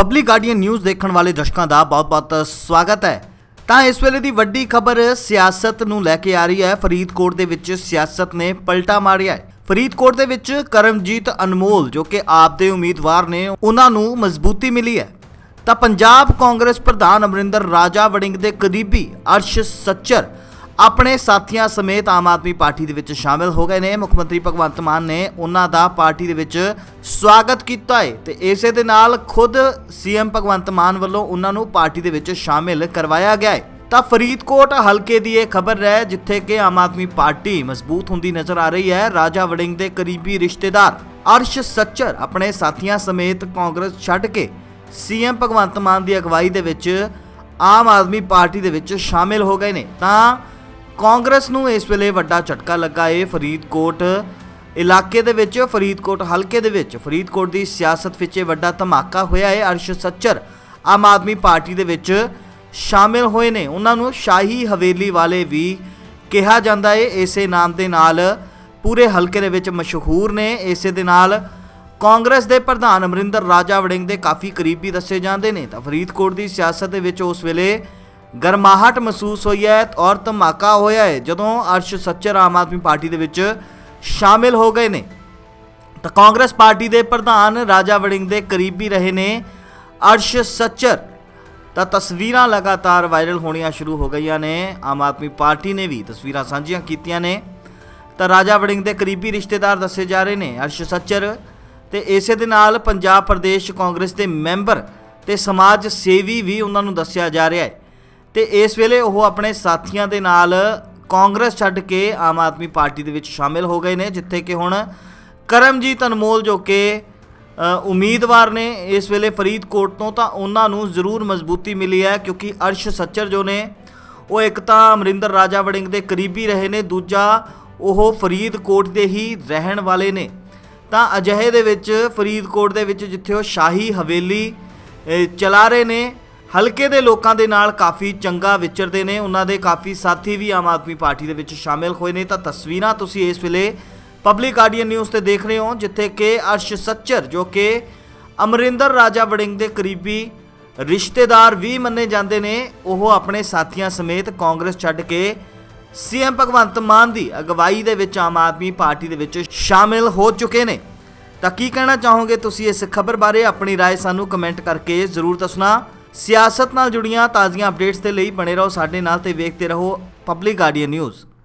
Public guardian news ਦੇਖਣ ਵਾਲੇ ਦਰਸ਼ਕਾਂ ਦਾ ਬਹੁਤ-ਬਹੁਤ ਸਵਾਗਤ ਹੈ। ਤਾਂ ਇਸ ਵੇਲੇ ਦੀ ਵੱਡੀ ਖਬਰ ਸਿਆਸਤ ਨੂੰ ਲੈ ਕੇ ਆ ਰਹੀ ਹੈ। ਫਰੀਦਕੋਟ ਦੇ ਵਿੱਚ ਸਿਆਸਤ ਨੇ ਪਲਟਾ ਮਾਰਿਆ ਹੈ। ਫਰੀਦਕੋਟ ਦੇ ਵਿੱਚ ਕਰਮਜੀਤ ਅਨਮੋਲ, ਜੋ ਕਿ ਆਪ ਦੇ ਉਮੀਦਵਾਰ ਨੇ, ਉਹਨਾਂ ਨੂੰ ਮਜ਼ਬੂਤੀ ਮਿਲੀ ਹੈ। ਤਾਂ ਪੰਜਾਬ ਕਾਂਗਰਸ ਪ੍ਰਧਾਨ ਅਮਰਿੰਦਰ ਰਾਜਾ ਵੜਿੰਗ ਦੇ ਕਰੀਬੀ ਅਰਸ਼ ਸੱਚਰ ਆਪਣੇ ਸਾਥੀਆਂ ਸਮੇਤ ਆਮ ਆਦਮੀ ਪਾਰਟੀ ਦੇ ਵਿੱਚ ਸ਼ਾਮਿਲ ਹੋ ਗਏ ਨੇ। ਮੁੱਖ ਮੰਤਰੀ ਭਗਵੰਤ ਮਾਨ ਨੇ ਉਹਨਾਂ ਦਾ ਪਾਰਟੀ ਦੇ ਵਿੱਚ ਸਵਾਗਤ ਕੀਤਾ ਹੈ ਤੇ ਇਸੇ ਦੇ ਨਾਲ ਖੁਦ ਸੀਐਮ ਭਗਵੰਤ ਮਾਨ ਵੱਲੋਂ ਉਹਨਾਂ ਨੂੰ ਪਾਰਟੀ ਦੇ ਵਿੱਚ ਸ਼ਾਮਿਲ ਕਰਵਾਇਆ ਗਿਆ ਹੈ ਤਾਂ ਫਰੀਦਕੋਟ ਹਲਕੇ ਦੀ ਇਹ ਖਬਰ ਹੈ, ਜਿੱਥੇ ਕਿ ਆਮ ਆਦਮੀ ਪਾਰਟੀ ਮਜ਼ਬੂਤ ਹੁੰਦੀ ਨਜ਼ਰ ਆ ਰਹੀ ਹੈ। ਰਾਜਾ ਵੜਿੰਗ ਦੇ ਕਰੀਬੀ ਰਿਸ਼ਤੇਦਾਰ ਅਰਸ਼ ਸੱਚਰ ਆਪਣੇ ਸਾਥੀਆਂ ਸਮੇਤ ਕਾਂਗਰਸ ਛੱਡ ਕੇ ਸੀਐਮ ਭਗਵੰਤ ਮਾਨ ਦੀ ਅਗਵਾਈ ਦੇ ਵਿੱਚ ਆਮ ਆਦਮੀ ਪਾਰਟੀ ਦੇ ਵਿੱਚ ਸ਼ਾਮਿਲ ਹੋ ਗਏ ਨੇ। ਤਾਂ ਕਾਂਗਰਸ ਨੂੰ ਇਸ ਵੇਲੇ ਵੱਡਾ ਝਟਕਾ ਲੱਗਾ ਏ ਫਰੀਦਕੋਟ ਇਲਾਕੇ ਦੇ ਵਿੱਚ। ਫਰੀਦਕੋਟ ਹਲਕੇ ਦੇ ਵਿੱਚ। ਫਰੀਦਕੋਟ ਦੀ ਸਿਆਸਤ ਵਿੱਚ ਇਹ ਵੱਡਾ ਧਮਾਕਾ ਹੋਇਆ ਏ। ਅਰਸ਼ ਸੱਚਰ ਆਮ ਆਦਮੀ ਪਾਰਟੀ ਦੇ ਵਿੱਚ ਸ਼ਾਮਿਲ ਹੋਏ ਨੇ। ਉਹਨਾਂ ਨੂੰ ਸ਼ਾਹੀ ਹਵੇਲੀ ਵਾਲੇ ਵੀ ਕਿਹਾ ਜਾਂਦਾ ਏ। ਇਸੇ ਨਾਮ ਦੇ ਨਾਲ ਪੂਰੇ ਹਲਕੇ ਦੇ ਵਿੱਚ ਮਸ਼ਹੂਰ ਨੇ। ਇਸੇ ਦੇ ਨਾਲ ਕਾਂਗਰਸ ਦੇ ਪ੍ਰਧਾਨ ਅਮਰਿੰਦਰ ਰਾਜਾ ਵੜਿੰਗ ਦੇ ਕਾਫੀ ਕਰੀਬੀ ਦੱਸੇ ਜਾਂਦੇ ਨੇ। ਤਾਂ ਫਰੀਦਕੋਟ ਦੀ ਸਿਆਸਤ ਦੇ ਵਿੱਚ ਉਸ ਵੇਲੇ ਗਰਮਾਹਟ ਮਹਿਸੂਸ ਹੋਈ ਹੈ ਔਰ ਧਮਾਕਾ ਹੋਇਆ ਹੈ। ਜਦੋਂ ਅਰਸ਼ ਸੱਚਰ ਆਮ ਆਦਮੀ ਪਾਰਟੀ ਦੇ ਵਿੱਚ ਸ਼ਾਮਿਲ ਹੋ ਗਏ ਨੇ, ਤਾਂ ਕਾਂਗਰਸ ਪਾਰਟੀ ਦੇ ਪ੍ਰਧਾਨ ਰਾਜਾ ਵੜਿੰਗ ਦੇ ਕਰੀਬੀ ਰਹੇ ਨੇ। ਅਰਸ਼ ਸੱਚਰ, ਤਾਂ ਤਸਵੀਰਾਂ ਲਗਾਤਾਰ ਵਾਇਰਲ ਹੋਣੀਆਂ ਸ਼ੁਰੂ ਹੋ ਗਈਆਂ ਨੇ। ਆਮ ਆਦਮੀ ਪਾਰਟੀ ਨੇ ਵੀ ਤਸਵੀਰਾਂ ਸਾਂਝੀਆਂ ਕੀਤੀਆਂ ਨੇ। ਤਾਂ ਰਾਜਾ ਵੜਿੰਗ ਦੇ ਕਰੀਬੀ ਰਿਸ਼ਤੇਦਾਰ ਦੱਸੇ ਜਾ ਰਹੇ ਨੇ, ਅਰਸ਼ ਸੱਚਰ। ਤੇ ਇਸੇ ਦੇ ਨਾਲ ਪੰਜਾਬ ਪ੍ਰਦੇਸ਼ ਕਾਂਗਰਸ ਦੇ ਮੈਂਬਰ ਤੇ ਸਮਾਜ ਸੇਵੀ ਵੀ ਉਹਨਾਂ ਨੂੰ ਦੱਸਿਆ ਜਾ ਰਿਹਾ ਹੈ। ਤੇ ਇਸ ਵੇਲੇ ਉਹ ਆਪਣੇ ਸਾਥੀਆਂ ਦੇ ਨਾਲ ਕਾਂਗਰਸ ਛੱਡ ਕੇ ਆਮ ਆਦਮੀ ਪਾਰਟੀ ਦੇ ਵਿੱਚ ਸ਼ਾਮਿਲ ਹੋ ਗਏ ਨੇ, ਜਿੱਥੇ ਕਿ ਹੁਣ ਕਰਮਜੀਤ ਅਨਮੋਲ ਜੋ ਕਿ ਉਮੀਦਵਾਰ ਨੇ, ਇਸ ਵੇਲੇ ਫਰੀਦਕੋਟ ਤੋਂ ਤਾਂ ਉਹਨਾਂ ਨੂੰ ਜ਼ਰੂਰ ਮਜ਼ਬੂਤੀ ਮਿਲੀ ਹੈ ਕਿਉਂਕਿ ਅਰਸ਼ ਸੱਚਰ ਜੋ ਨੇ, ਉਹ ਇੱਕ ਤਾਂ ਅਮਰਿੰਦਰ ਰਾਜਾ ਵੜਿੰਗ ਦੇ ਕਰੀਬੀ ਰਹੇ ਨੇ, ਦੂਜਾ ਉਹ ਫਰੀਦਕੋਟ ਦੇ ਹੀ ਰਹਿਣ ਵਾਲੇ ਨੇ। ਤਾਂ ਅਜਿਹੇ ਦੇ ਵਿੱਚ ਫਰੀਦਕੋਟ ਦੇ ਵਿੱਚ ਜਿੱਥੇ ਉਹ ਸ਼ਾਹੀ ਹਵੇਲੀ ਚਲਾ ਰਹੇ ਨੇ ਹਲਕੇ ਦੇ ਲੋਕਾਂ ਦੇ ਨਾਲ ਕਾਫੀ ਚੰਗਾ ਵਿਚਰਦੇ ਨੇ ਉਹਨਾਂ ਦੇ ਕਾਫੀ ਸਾਥੀ ਵੀ ਆਮ ਆਦਮੀ ਪਾਰਟੀ ਦੇ ਵਿੱਚ ਸ਼ਾਮਿਲ ਹੋਏ ਨੇ ਤਾਂ ਤਸਵੀਰਾਂ ਤੁਸੀਂ ਇਸ ਵੇਲੇ ਪਬਲਿਕ ਗਾਰਡੀਅਨ ਨਿਊਜ਼ ਤੇ ਦੇਖ ਰਹੇ ਹੋ ਜਿੱਥੇ ਕਿ ਅਰਸ਼ ਸੱਚਰ ਜੋ ਕਿ ਅਮਰਿੰਦਰ ਰਾਜਾ ਵੜਿੰਗ ਦੇ ਕਰੀਬੀ ਰਿਸ਼ਤੇਦਾਰ ਵੀ ਮੰਨੇ ਜਾਂਦੇ ਨੇ ਉਹ ਆਪਣੇ ਸਾਥੀਆਂ ਸਮੇਤ ਕਾਂਗਰਸ ਛੱਡ ਕੇ ਸੀਐਮ ਭਗਵੰਤ ਮਾਨ ਦੀ ਅਗਵਾਈ ਦੇ ਵਿੱਚ ਆਮ ਆਦਮੀ ਪਾਰਟੀ ਦੇ ਵਿੱਚ ਸ਼ਾਮਿਲ ਹੋ ਚੁੱਕੇ ਨੇ ਤਾਂ ਕੀ ਕਹਿਣਾ ਚਾਹੋਗੇ ਤੁਸੀਂ ਇਸ ਖਬਰ ਬਾਰੇ ਆਪਣੀ رائے ਸਾਨੂੰ ਕਮੈਂਟ ਕਰਕੇ ਜ਼ਰੂਰ ਦੱਸਣਾ ਸਿਆਸਤ ਨਾਲ ਜੁੜੀਆਂ ਤਾਜ਼ੀਆਂ ਅਪਡੇਟਸ ਦੇ ਲਈ ਬਣੇ ਰਹੋ ਸਾਡੇ ਨਾਲ ਤੇ ਵੇਖਦੇ ਰਹੋ ਪਬਲਿਕ ਗਾਰਡੀਅਨ ਨਿਊਜ਼